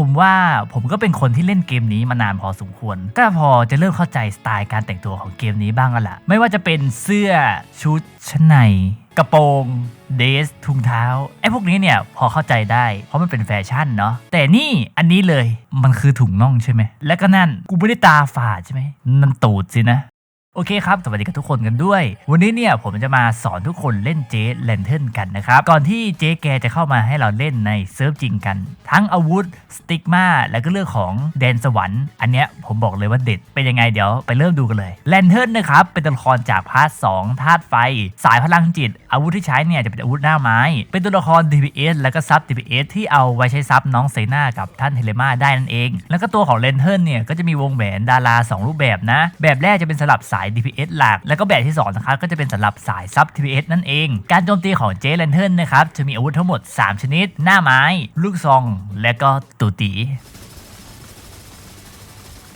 ผมว่าผมก็เป็นคนที่เล่นเกมนี้มานานพอสมควร ก็พอจะเริ่มเข้าใจสไตล์การแต่งตัวของเกมนี้บ้างแล้วล่ะ ไม่ว่าจะเป็นเสื้อชุดชั้นใน กระโปรงเดสถุงเท้าไอ้พวกนี้เนี่ยพอเข้าใจได้ เพราะมันเป็นแฟชั่นเนาะแต่นี่อันนี้เลยมันคือถุงน่องใช่ไหม และก็นั่นกูไม่ได้ตาฝาดใช่ไหมนั่นตูดสินะ โอเคครับ สวัสดีกับทุกคนกันด้วย วันนี้เนี่ยผมจะมาสอนทุกคนเล่นเจแลนเทิร์นกันนะครับ ก่อนที่เจแกจะเข้ามาให้เราเล่นในเซิร์ฟจริงกัน ทั้งอาวุธ สติกมาและก็เรื่องของแดนสวรรค์ อันเนี้ยผมบอกเลยว่าเด็ด เป็นยังไงเดี๋ยวไปเริ่มดูกันเลยแลนเทิร์นนะครับ เป็นตัวละครจากพาร์ท2ธาตุไฟ สายพลังจิต อาวุธที่ใช้เนี่ยจะเป็นอาวุธหน้าไม้ เป็นตัวละคร DPS และก็ซับ DPS ที่เอาไว้ใช้ซับน้องเซนากับท่านเทเลมาได้นั่นเอง แล้วก็ตัวของเลนเทิร์นเนี่ยก็จะมีวงแหวนดารา 2 รูปแบบนะ แบบแรกจะเป็นสลับสายาย DPS หลัก แล้วก็แบบที่2นะครับก็จะเป็นสำหรับสายซับ DPS นั่นเอง การโจมตีของเจเลนเทิร์นนะครับจะมีอาวุธทั้งหมด 3 ชนิด หน้าไม้ ลูกซอง และก็ตูตี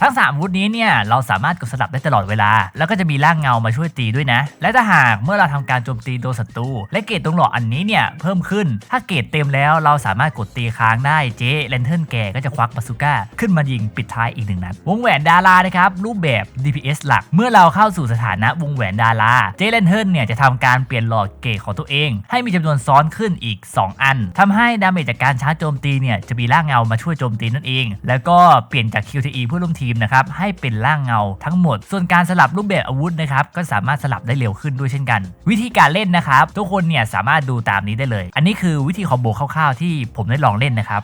ทั้ง3อาวุธนี้เนี่ยเราสามารถกดสลับได้ตลอดเวลา แล้วก็จะมีร่างเงามาช่วยตีด้วยนะ และถ้าหากเมื่อเราทำการโจมตีโดนศัตรูและเกรดตรงหลอดอันนี้เนี่ยเพิ่มขึ้น ถ้าเกรดเต็มแล้วเราสามารถกดตีค้างได้เจแลนเทิร์นแกก็จะควักบาซูก้าขึ้นมายิงปิดท้ายอีกหนึ่งนัดวงแหวนดารานะครับรูปแบบ DPS หลัก เมื่อเราเข้าสู่สถานะวงแหวนดาราเจแลนเทิร์นเนี่ยจะทำการเปลี่ยนหลอดเกรดของตัวเอง ให้มีจำนวนซ้อนขึ้นอีก 2 อันทำให้ดาเมจจากการชาร์จโจมตีเนี่ยจะมีร่างเงามาช่วยโจมตีนั่นเอง แล้วก็เปลี่ยนจาก QTE ผู้ร่วมทีมนะครับให้เป็นร่างเงาทั้งหมด ส่วนการสลับรูปแบบอาวุธนะครับก็สามารถสลับได้เร็วขึ้นด้วยเช่นกัน วิธีการเล่นนะครับ ทุกคนเนี่ยสามารถดูตามนี้ได้เลย อันนี้คือวิธีคอมโบคร่าวๆที่ผมได้ลองเล่นนะครับ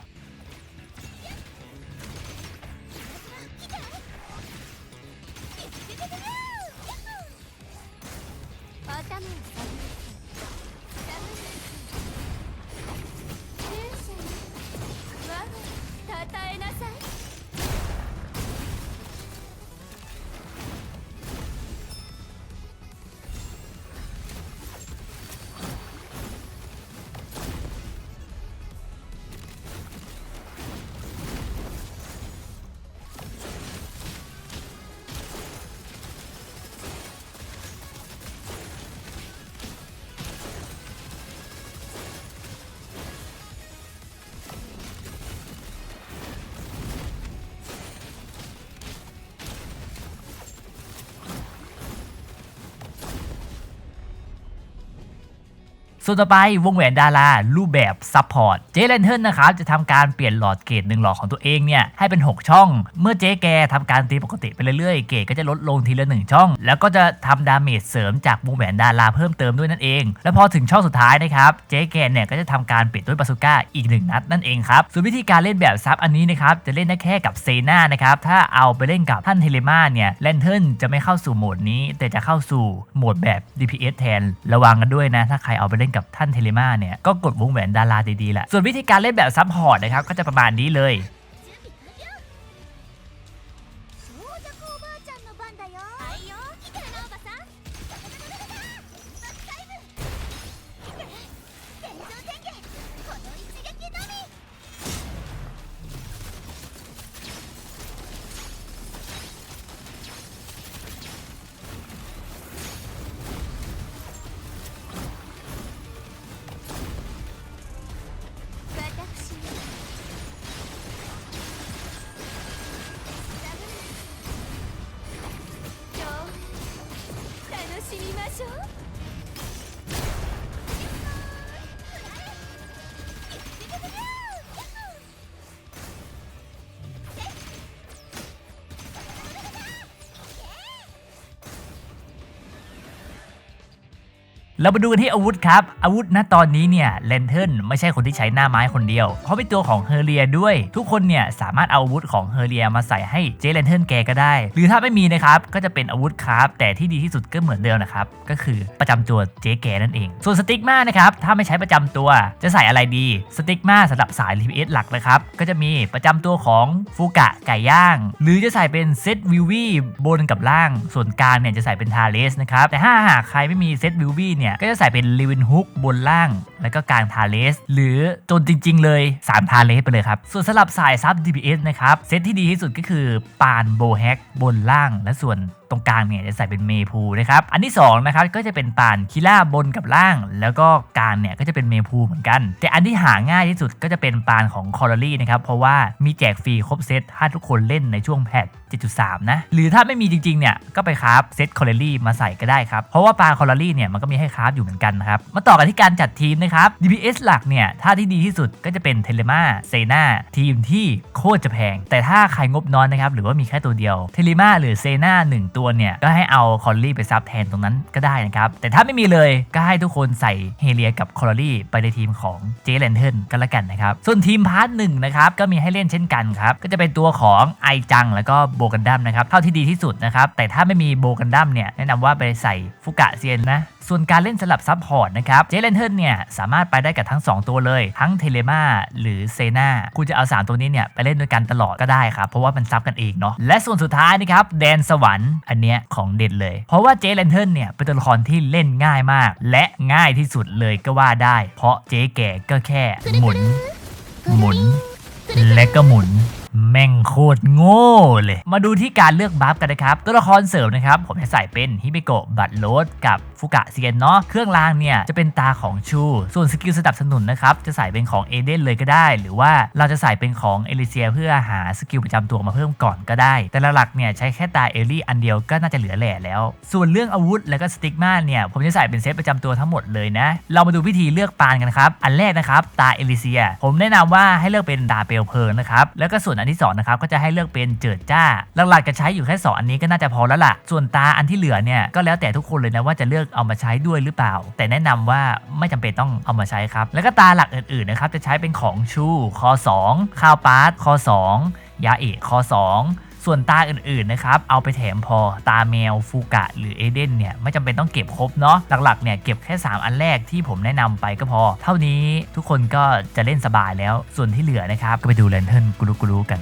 ส่วนต่อไปวงแหวนดารา รูปแบบซับพอร์ตเจเลนเทิร์นนะครับจะทำการเปลี่ยนหลอดเกตหนึ่งหลอดของตัวเองเนี่ยให้เป็น 6 ช่อง เมื่อเจ๊แกทำการตีปกติไปเรื่อยๆ เกตก็จะลดลงทีละหนึ่งช่อง แล้วก็จะทำดาเมจเสริมจากวงแหวนดาราเพิ่มเติมด้วยนั่นเอง แล้วพอถึงช่องสุดท้ายนะครับเจ๊แกเนี่ยก็จะทำการปิดด้วยบาซูก้าอีกหนึ่งนัดนั่นเองครับส่วนวิธีการเล่นแบบซับอันนี้นะครับจะเล่นได้แค่กับเซนานะครับถ้าเอาไปเล่นกับท่านเทเลมาเนี่ยแลนเทิร์นจะไม่เข้าสู่โหมดนี้ แต่จะเข้าสู่โหมดแบบ DPS แทนระวังกันด้วยนะถ้าใครเอาไปเล่นกับท่านเทเลมาเนี่ยก็กดวงแหวนดาราดีๆแหละส่วนวิธีการเล่นแบบซับพอร์ตนะครับก็จะประมาณนี้เลย ましょう เรามาดูกันที่อาวุธครับ อาวุธณตอนนี้เนี่ยเลนเทิร์นไม่ใช่คนที่ใช้หน้าไม้คนเดียวเพราะเป็นตัวของเฮเรียด้วย ทุกคนเนี่ยสามารถเอาอาวุธของเฮเรียมาใส่ให้เจเลนเทิร์นแกก็ได้ หรือถ้าไม่มีนะครับก็จะเป็นอาวุธครับ แต่ที่ดีที่สุดก็เหมือนเดิมนะครับ ก็คือประจำตัวเจแกนั่นเอง ส่วนสติกมานะครับถ้าไม่ใช้ประจำตัวจะใส่อะไรดีสติกมาสำหรับสาย TPS หลักนะครับก็จะมีประจำตัวของฟูกะไก่ย่าง หรือจะใส่เป็นเซตวิววี่บนกับล่าง ส่วนกลางเนี่ยจะใส่เป็นทาเลสนะครับแต่ถ้าหากใครไม่มีเซตวิววี่เนี่ยก็จะใส่เป็นลิวินฮุกบนล่าง แล้วก็กลางทาเลส หรือจนจริง ๆ เลย 3 ทาเลสไปเลยครับ ส่วนสำหรับสายซับ DPS นะครับ เซตที่ดีที่สุดก็คือปานโบแฮกบนล่างและส่วน ตรงกลางเนี่ยจะใส่เป็นเมพูนะครับ อันที่2นะครับก็จะเป็นปานคิล่าบนกับล่าง แล้วก็กลางเนี่ยก็จะเป็นเมพูเหมือนกัน แต่อันที่หาง่ายที่สุดก็จะเป็นปานของคอร์รี่นะครับ เพราะว่ามีแจกฟรีครบเซตถ้าทุกคนเล่นในช่วงแพท7.3 นะ หรือถ้าไม่มีจริงๆ เนี่ย ก็ไปคราฟเซตคอร์รี่มาใส่ก็ได้ครับ เพราะว่าปลาคอร์รี่เนี่ย มันก็มีให้คราฟอยู่เหมือนกันนะครับ มาต่อกันที่การจัดทีมนะครับ DPS หลักเนี่ย ถ้าที่ดีที่สุดก็จะเป็นเทเลมาเซนาทีมที่โคตรจะแพง แต่ถ้าใครงบน้อยนะครับ หรือว่ามีแค่ตัวเดียว เทเลมาหรือเซนาหนึ่งตัวเนี่ยก็ให้เอาคอลลี่ไปซับแทนตรงนั้นก็ได้นะครับ แต่ถ้าไม่มีเลยก็ให้ทุกคนใส่เฮเลียกับคอลลี่ไปในทีมของเจเลนเทิร์นก็แล้วกันนะครับ ส่วนทีมพาร์ทหนึ่งนะครับก็มีให้เล่นเช่นกันครับก็จะเป็นตัวของไอจังแล้วก็โบกันดัมนะครับเท่าที่ดีที่สุดนะครับแต่ถ้าไม่มีโบกันดัมเนี่ยแนะนำว่าไปใส่ฟุกะเซียนนะส่วนการเล่นสลับซับพอร์ตนะครับเจเลนเทิร์นเนี่ยสามารถไปได้กับทั้ง 2 ตัวเลย ทั้งเทเลมาหรือเซนาคุณจะเอา 3 ตัวนี้เนี่ยไปเล่นด้วยกันตลอดก็ได้ครับ เพราะว่ามันซับกันเองเนาะและส่วนสุดท้ายนะครับแดนสวรรค์อันเนี้ยของเด็ดเลย เพราะว่าเจเลนเทิร์นเนี่ยเป็นตัวละครที่เล่นง่ายมาก และง่ายที่สุดเลยก็ว่าได้ เพราะเจ๊แก่ก็แค่หมุน หมุน และก็หมุน แม่งโคตรโง่เลย มาดูที่การเลือกบัฟกันนะครับ ตัวละครเสริมนะครับ ผมจะใส่เป็นฮิเบโกะบัตโรสกับฟุกะเซียนเนาะ เครื่องรางเนี่ย จะเป็นตาของชู ส่วนสกิลสนับสนุนนะครับ จะใส่เป็นของเอเดนเลยก็ได้ หรือว่าเราจะใส่เป็นของเอลิเซีย เพื่อหาสกิลประจำตัวมาเพิ่มก่อนก็ได้ แต่หลักเนี่ยใช้แค่ตาเอลลี่อันเดียวก็น่าจะเหลือแหล่แล้ว ส่วนเรื่องอาวุธแล้วก็สติกมาเนี่ยผมจะใส่เป็นเซตประจำตัวทั้งหมดเลยนะ เรามาดูวิธีเลือกปานกันครับ อันแรกนะครับตาเอลิเซีย ผมแนะนำว่าให้เลือกเป็นตาเปลวเพลิงนะครับแล้วก็ส่วนอันที่สองนะครับก็จะให้เลือกเป็นเจิดจ้าหลักๆจะใช้อยู่แค่สองอันนี้ก็น่าจะพอแล้วล่ะ ส่วนตาอันที่เหลือเนี่ยก็แล้วแต่ทุกคนเลยนะว่าจะเลือกเอามาใช้ด้วยหรือเปล่า แต่แนะนำว่าไม่จำเป็นต้องเอามาใช้ครับ แล้วก็ตาหลักอื่นๆนะครับจะใช้เป็นของชูคอ2ข้าวปาร์ตคอ2ยาเอกคอ2 ส่วนตาอื่นๆนะครับเอาไปแถมพอตาแมวฟูกะหรือเอเดนเนี่ยไม่จำเป็นต้องเก็บครบเนาะหลักๆเนี่ยเก็บแค่ 3 อันแรกที่ผมแนะนำไปก็พอ เท่านี้ทุกคนก็จะเล่นสบายแล้วส่วนที่เหลือนะครับก็ไปดูเลนเทิร์นกุลูกุลูกัน